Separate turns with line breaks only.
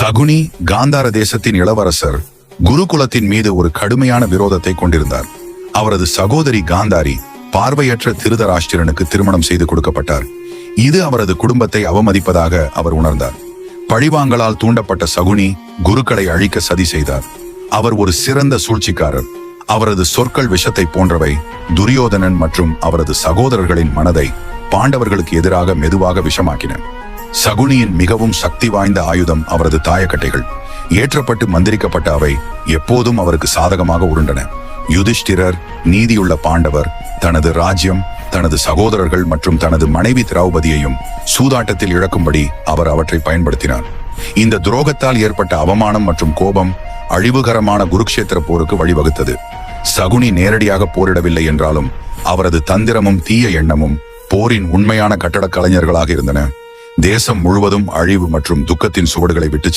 சகுனி காந்தார தேசத்தின் இளவரசர் குருகுலத்தின் மீது ஒரு கடுமையான விரோதத்தை கொண்டிருந்தார். அவரது சகோதரி காந்தாரி பார்வையற்ற திருதராஷ்டிரனுக்கு திருமணம் செய்து கொடுக்கப்பட்டார். இது அவரது குடும்பத்தை அவமதிப்பதாக அவர் உணர்ந்தார். பழிவாங்கலால் தூண்டப்பட்ட சகுனி குருக்களை அழிக்க சதி செய்தார். அவர் ஒரு சிறந்த சூழ்ச்சிக்காரர். அவரது சொற்கள் விஷத்தை போன்றவை துரியோதனன் மற்றும் அவரது சகோதரர்களின் மனதை பாண்டவர்களுக்கு எதிராக மெதுவாக விஷமாக்கின. சகுனியின் மிகவும் சக்தி வாய்ந்த ஆயுதம் அவரது தாயக்கட்டைகள். ஏற்றப்பட்டு மந்திரிக்கப்பட்ட அவை எப்போதும் அவருக்கு சாதகமாக உருண்டன. யுதிஷ்டிரர் நீதியுள்ள பாண்டவர் தனது ராஜ்யம் தனது சகோதரர்கள் மற்றும் தனது மனைவி திரௌபதியையும் சூதாட்டத்தில் இழக்கும்படி அவர் அவற்றை பயன்படுத்தினார். இந்த துரோகத்தால் ஏற்பட்ட அவமானம் மற்றும் கோபம் அழிவுகரமான குருக்ஷேத்திர போருக்கு வழிவகுத்தது. சகுனி நேரடியாக போரிடவில்லை என்றாலும் அவரது தந்திரமும் தீய எண்ணமும் போரின் உண்மையான கட்டடக் கலைஞர்களாக இருந்தன. தேசம் முழுவதும் அழிவு மற்றும் துக்கத்தின் சுவடுகளை விட்டு